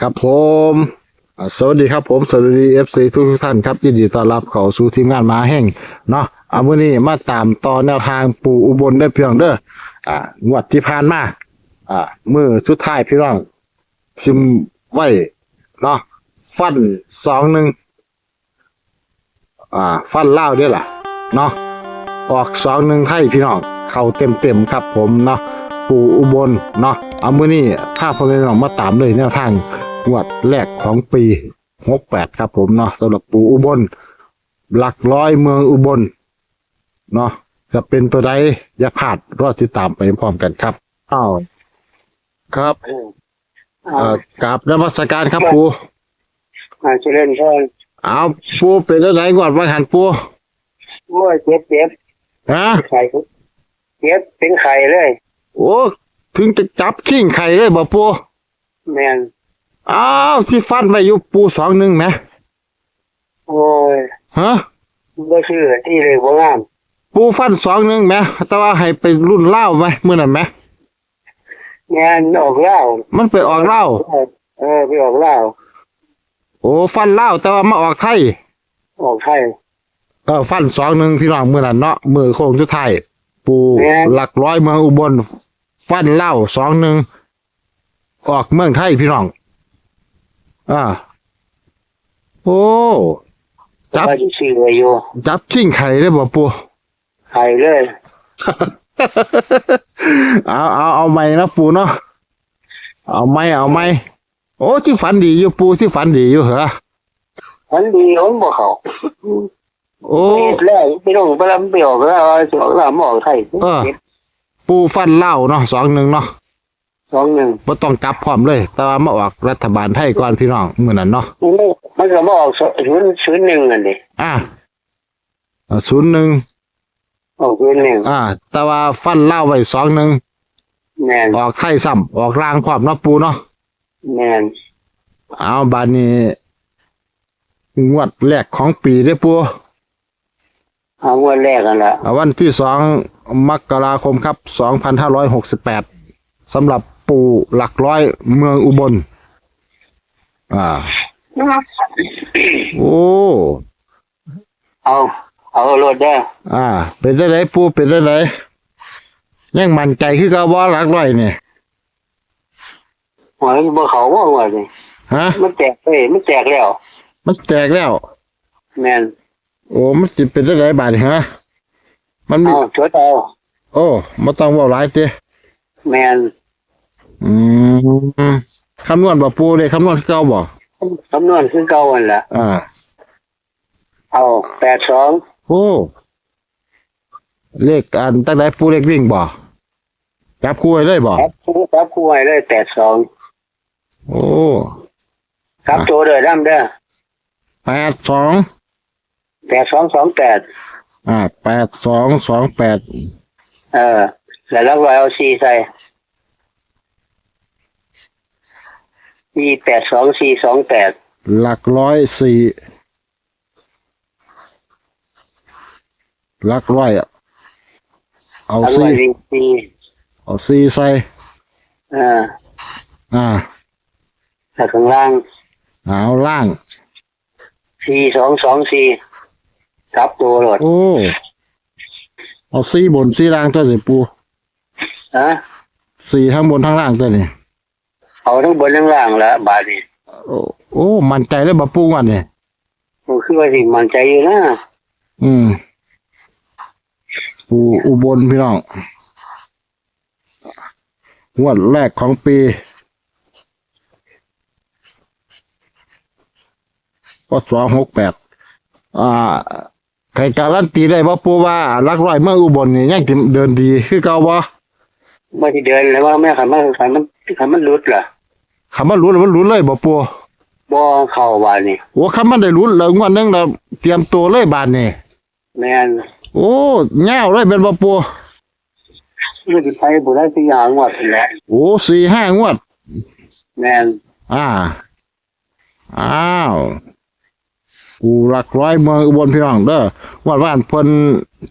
ครับผมสวัสดีครับผม สวัสดีเอฟซีทุกท่านครับยินดีต้อนรับเข้าสู่ทีมงานมาแห่งเนาะเอามือนี้มาตามต่อแนวทางปู่อุบลได้อพี่น้องเด้ออ่างวดที่ผ่านมาอ่ามือสุดท้ายพี่น้องพิมพ์ไว้เนาะฟันสองหนึ่งอ่าฟันเล่าด้วยล่ะเนาะออกสองหนึ่งให้พี่น้องเข้าเต็มเต็มๆครับผมเนาะปู่อุบลเนาะ เอามื้อนี้ถ้าพ่อแม่พี่น้องมาตามเลยแนวทางงวดแรกของปี68ครับผมเนาะสำหรับปู่อุบล หลักร้อยเมืองอุบลเนาะจะเป็นตัวใดอย่าพลาดรอติดตามไปพร้อมกันครับอ้าวครับเอ่อกราบนมัสการครับปู่อ่าเจริญพรเอาปู่เป็นตัวไหนงวดว่าหันปู่โอ้ยเจ็บเจ็บฮะไข่เจ็บเป็นไข่เลย โอ้ ถึงจะจับขิ้งไข่เลยบ่ปู่แมนอ้าวที่ฟันไว้อยู่ปู่สองหนึ่งไหมโอ้ยฮะบ่ชื่อที่เลยบ่งามปูฟันสองหนึ่งไหมแต่ว่าให้ไปรุ่นเล่าไหมเมื่อนั้นไหมแมนออกเหล้ามันไปออกเล่าเออไปออกเหล้าโอ้ฟันเล่าแต่ว่ามาออกไทยออกไทยเออฟันสองหนึ่งพี่น้องเมื่อนั้นเนาะมือโค้งทุดไทายปูแม่นหลักร้อยเมืองอุบล ฟันเล่าสองหนึ่งออกเมืองไทยพี่น้อง อ่า โอ้จับว่าที่ซื้อไว้อยู่จับชิ่งไข่ได้บ่ปูไข่เลย เอาเอาเอาไม่นะปูเนาะเอาไม่เอาไม่โอ้ที่ฝันดีอยู่ปูที่ฝันดีอยู่เหรอมันดีผมบ่เข้าโอ้เฮ็ดแล้วไปลงไปลำไปออกแล้วออกแล้วมาออกไทยเออ ปูฟันเล่าเนาะสองหนึ่งเนาะสองหนึ่งบ่ต้องกลับพร้อมเลย แต่ว่ามาออกรัฐบาลไทยก่อนพี่น้องมื้อนั้นเนาะมันก็มาออกศูนย์ศูนย์หนึ่งนั่นดิอ่าศูนย์หนึ่งออกศูนย์หนึ่งอ่า แต่ว่าฟันเล่าไว้สองหนึ่งแมนออกไทยซ้ำออกรางความเนาะปูเนาะแมนเอาบานนี้งวดแรกของปีเด้อปูเอางวดแรกกันละอ่าวันที่สอง มกราคมครับสองพันห้าร้อยหกสิบแปดสำหรับปูหลักร้อยเมืองอุบล อ่า โอ้ เอา เอารถได้ออ่า เป็นได้ไรปูเป็นได้ไรยังมั่นใจคือกับว่าหลักร้อยเนี่ยหัวมันบ่เขาว่าหัวนี่ฮะ มันแตกเอ้ยมันแตกแล้ว มันแตกแล้ว แมนโอ้มันจะเป็นได้ไรบาดนี่ฮะ มันมีเอาชดเอาโอ้มาต้องเว่าหลายสิแมนอืมคำนวณบ่ปูเลยคำนวณคือเก่าบ่คำนวณคือเก่าอันละอ่า เอาแปดสองโอ้เลขอันตั้งแต่ปูเลขวิ่งบ่จับคู่ไว้เลยบ่ครับคู่ครับคู่ให้เลยแปดสองโอ้ครับตัวเด้อดำเด้อแปดสองแปดสองสองแปด อ่าแปดสองสองแปดเออแล้วเราก็เอาสี่ใส่สี่แปดสองสี่สองแปดหลักร้อยสี่หลักร้อยอะเอาทั้งหมสี่ดสี่เอาสี่ใส่เอออ่าแล้วข้างล่างเอาล่างสี่สองสองสี่ ครับตัวรถโอ้เอาสี่บนสี่ล่างตัวสิปูฮะสี่ทั้งบนทั้งล่างตัวนี่เอาทั้งบนทั้งล่างละบาทนี่โอ้โอ้มั่นใจเลยบ่ปูวันนี่ผมคือว่าสิมันใจอยู่นะอืมปูอุบลพี่น้องงวดแรกของปีก็สองหกแปดอ่า ใครการันตีได้บ่ปูว่าหลักร้อยเมืองอุบลนี่ยังสิเดินดีคือเก่าบ่เมื่อที่เดินแล้วว่าแม่ขันมันขันมันขันมันรุดล่ะคำว่ารู้แล้วมันรู้เลยบ่ปูบ่เข้าบาทนี่โอ้คำมันได้รู้แล้วงวดหนึงเราเตรียมตัวเลยบาดนี่แม่นโอ้เงาวเลยเป็นบ่ปูเรื่องที่ไปบุได้สิอย่างหมดแหละโอ้สี่ห้างวดแม่นอ่าอ้าว ปูหลักร้อยเมืองอุบลพี่น้องเด้อวัดว่านเพิ่น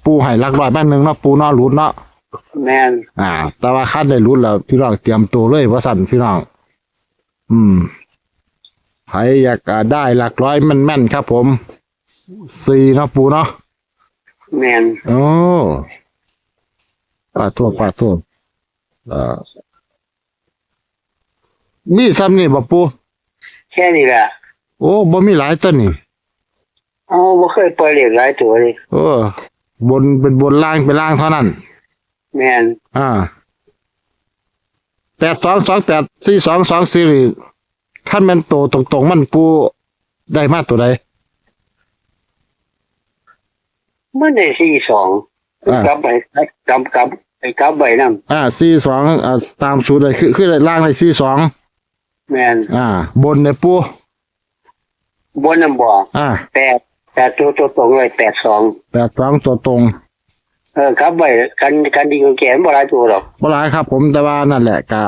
ปูให้หลักร้อยบ้านหนึ่งเนาะปูนอนรุดเนาะแม่นอ่า แต่ว่าคันได้รุดแล้วพี่น้องเตรียมตัวเลยว่าสั่นพี่น้อง อืมใครอยากอ่าได้หลักร้อยแม่นๆครับ ผมสี่เนาะปูเนาะแมนโอ้ปาทั่วปาทั่วเอ่อนี่ซ้ำนี่บ่ปูแค่นี้แหละโอ้บ่มีหลายต้นนี่ เอาบ่เคยปล่อยเหล็กหลายตัวเลยเออบนเป็นบนล่างเป็นล่างเท่านั้น แมนอ่าแปดสองสองแปดสี่สองสองสี่ท่านแมันโตตรงๆ มันปูได้มากตัวใดมันได้สี่สองอ่ากลับไปกลับกลับไปกลับไปนั่นอ่าสี่สองอ่าตามสูตรเลยคือคือล่างเลยสี่สองแมนอ่า บนเนี่ยปูบนน้ำบ่ออ่าแปด แปดตัวตัวตรงเลยแปดสองแปดสองตัวตรง เออกลับไปกันกันดีกันแก่บ่หลายตัวหรอกบ่หลายครับ ผมแต่ว่านั่นแหละกะ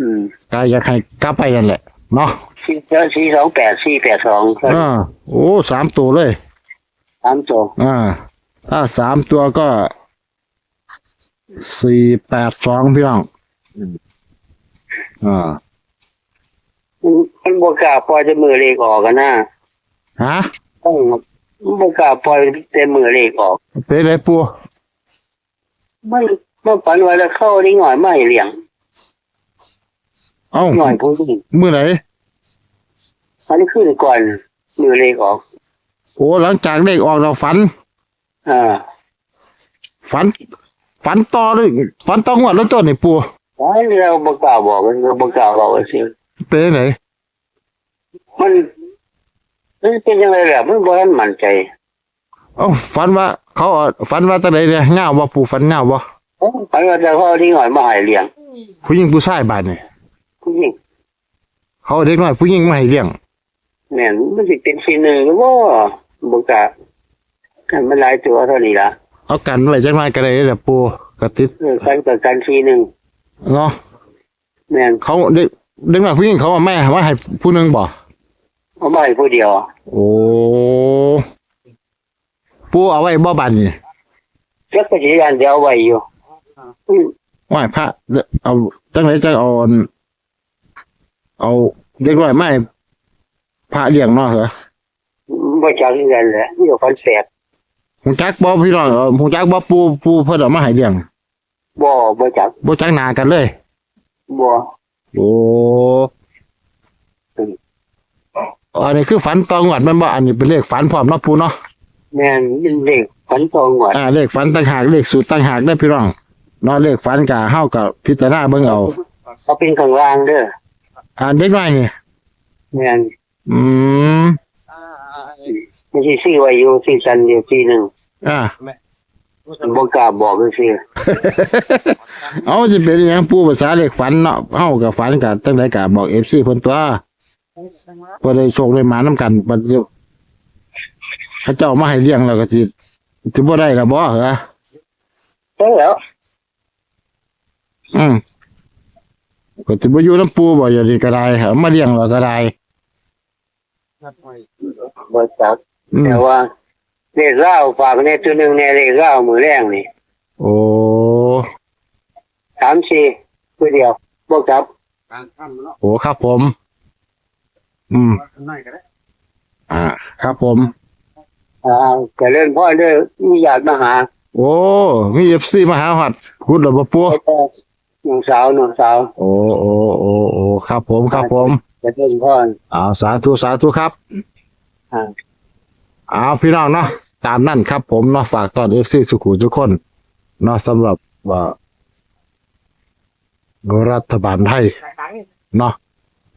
อืมกะอยากให้กลับไปนั่นแหละเนาะสี่สี่สองแปดสี่แปดสองอ่าโอ้สามตัวเลยสามตัวอ่า ถ้าสามตัวก็สี่แปดสองพี่น้องอ่ามันมันบ่กล้าปล่อยจะมือเลขออกกันนะฮะ ต้องมันบ่กล้าปล่อยแต่มือเลขออกเป็นไรปูมันมันฝันว่าจะเข้าได้หน่อยไม่เลี้ยงเอ้าหน่อยผู้หญิงมื่อไหนอันนี้ขึ้นก่อนมือเลขออกโอ้หลังจากเลขออกเราฝันอ่าฝันฝันต่อเลยฝันต้องวัดแล้วต้นนี่ปูอันนี้เราบ่กล้าบอกกันเราบ่กล้าบอกกันสิเป็นไหนมัน มันเป็นยังไงล่ะมันบ่ทันมั่นใจเอ้าฝันว่า เขาเอาฝันว่าตะไหนเนี่ยเงาบ่ปูฝันเงาบ่เอ้าฝันว่าจะเข้าได้หน่อยมาให้เลี้ยงผู้หญิงผู้ชายบาดนี่ผู้หญิงเขาเอาเด็กน้อยผู้หญิงมาให้เลี้ยงแม่นมันสิเป็นสีหนึ่งก็บ่บ่กล้ากันมันหลายตัวเท่านี้ล่ะเอากันไว้จังไรก็ได้แหละปูกระติดเออกันกับกันสีหนึ่งเนาะแม่นเขาเด็กเด็กน้อยผู้หญิงเขาเอาแม่ว่าให้ผู้หนึงบ่ เอามาให้ผู้เดียวโอ้ปูเอาไว้บ่บานนี่จักรยานเดียวไว้อยู่อืมว่าให้พระเอาจังไรจังเอาอันเอาเด็กน้อยมาให้พระเลี้ยงเนาะเหรอบ่จักคือกันแหละนี่ก็ฟันแสบหูจักบ่พี่น้องเอ่อหูจักบ่ปูปูเพิ่นเอามาให้เลี้ยงบ่บ่จักบ่จักหน้ากันเลยบ่โอ้ อันนี้คือฝันตองวัดแมันบ่อันนี้เป็นเลขฝันพร้อมเนาะปูเนาะแม่นเป็นเด็กฝันตรงว่าอ่าเลขฝันต่างหากเลขสูตรต่างหากได้อพี่น้องเนาะเลขฝันก็เฮากับพิจารณาเบิ่งเอาเขาเป็นข้างล่างเด้ออ่าเด็กน้อยนี่แม่นอืมมันสิซื้อไว้อยู่ที่กันอยู่ที่หนึงอ่า บ่กล้าบอกจังซี่เอาสิเป็นอิหยังปูภาษาเลขฝันเนาะเฮากับฝันกับจังไดก็บอก FC เพิ่นตัวเพิ่นได้โชคได้หมานํกันบัดนี้เขาเจ้ามาให้เลี้ยงแล้วก็สิสิบ่ได้ล่ะบ่เหรอใช่แล้วอืมก็สิบ่อยู่น้ำปูบ่อย่างนี้ก็ได้เอามาเลี้ยงเราก็ได้บ่จักอืมแต่ว่าเลขเหล้าฝากในตัวหนึงในเลขเหล้ามือแรงนี่โอ้3 4ผู้เดียวบ่จับโอ้ครับผม อืมอ่า ครับผม อ่าก็เล่นพ่อเด้อมีญาติมาหาโอ้มี FC มาหาฮอดกุดแล้วบ่ปูน้องสาวน้องสาว โอ้โอ้โอ้โอ้ครับผมครับผมจะเล่นพ่ออ้าวสาธุสาธุครับอ่าอ้าวพี่น้องเนาะตามนั่นครับผมเนาะฝากตอน FC สุขุทุกคนเนาะสำหรับว่ารัฐบาลไทยเนาะ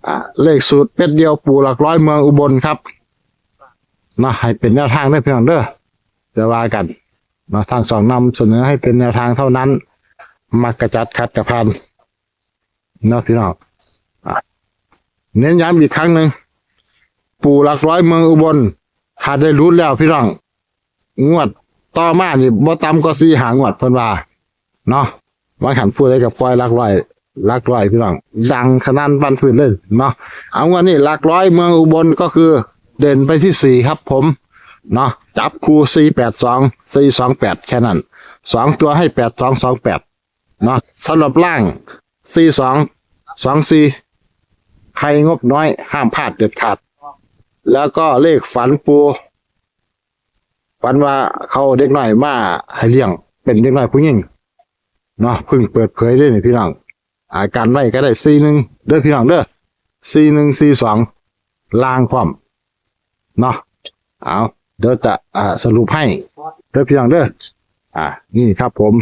อ่าเลขสูตรเป็ดเดียวปูหลักร้อยเมืองอุบลครับเนาะให้เป็นแนวทางได้เพียงเด้อจะว่ากันเนาะทางสองนำเสนอให้เป็นแนวทางเท่านั้น มักกระจัดขัดกระพันเนาะพี่น้องอะเน้นย้ำอีกครั้งหนึ่งปูหลักร้อยเมืองอุบลขาดได้รู้แล้วพี่น้องงวดต่อมานี่บ่ต่ำก็สี่หางวดเพิ่นว่าเนาะว่าขันพูดได้กับปล่อยหลักร้อย ลักร้อยพี่น้องดังขนาดวันพื้นเลยเนาะเอาวันนี้ลักร้อยเมืองอุบลก็คือเด่นไปที่สี่ครับผมเนาะจับคู่สี่แปดสองสี่สองแปดแค่นั้นสองตัวให้แปดสองสองแปดเนาะสำหรับล่างสี่สองสองสี่ใครงบน้อยห้ามพลาดเด็ดขาด แล้วก็เลขฝันปูฝันว่าเขาเด็กน้อยมาให้เลี้ยง เป็นเด็กน้อยผู้หญิงเนาะเพิ่งเปิดเผยได้นี่พี่น้อง อาการไว้ก็ได้สี่หนึ่งเด้อพี่น้องเด้อสี่หนึ่งสี่สองลางความเนาะเอาเดี๋ยวจะอ่าสรุปให้เด้อพี่น้องเด้ออ่า นี่ครับผม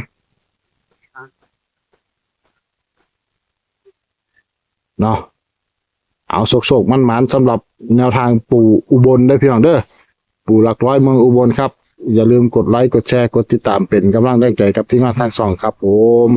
เนาะเอาโศกๆมันๆสำหรับแนวทางปู่อุบลได้อพี่น้องเด้อปู่หลักร้อยเมืองอุบลครับ อย่าลืมกดไลค์กดแชร์กดติดตามเป็นกำลังแรงใจกับที่งานทางสองครับผม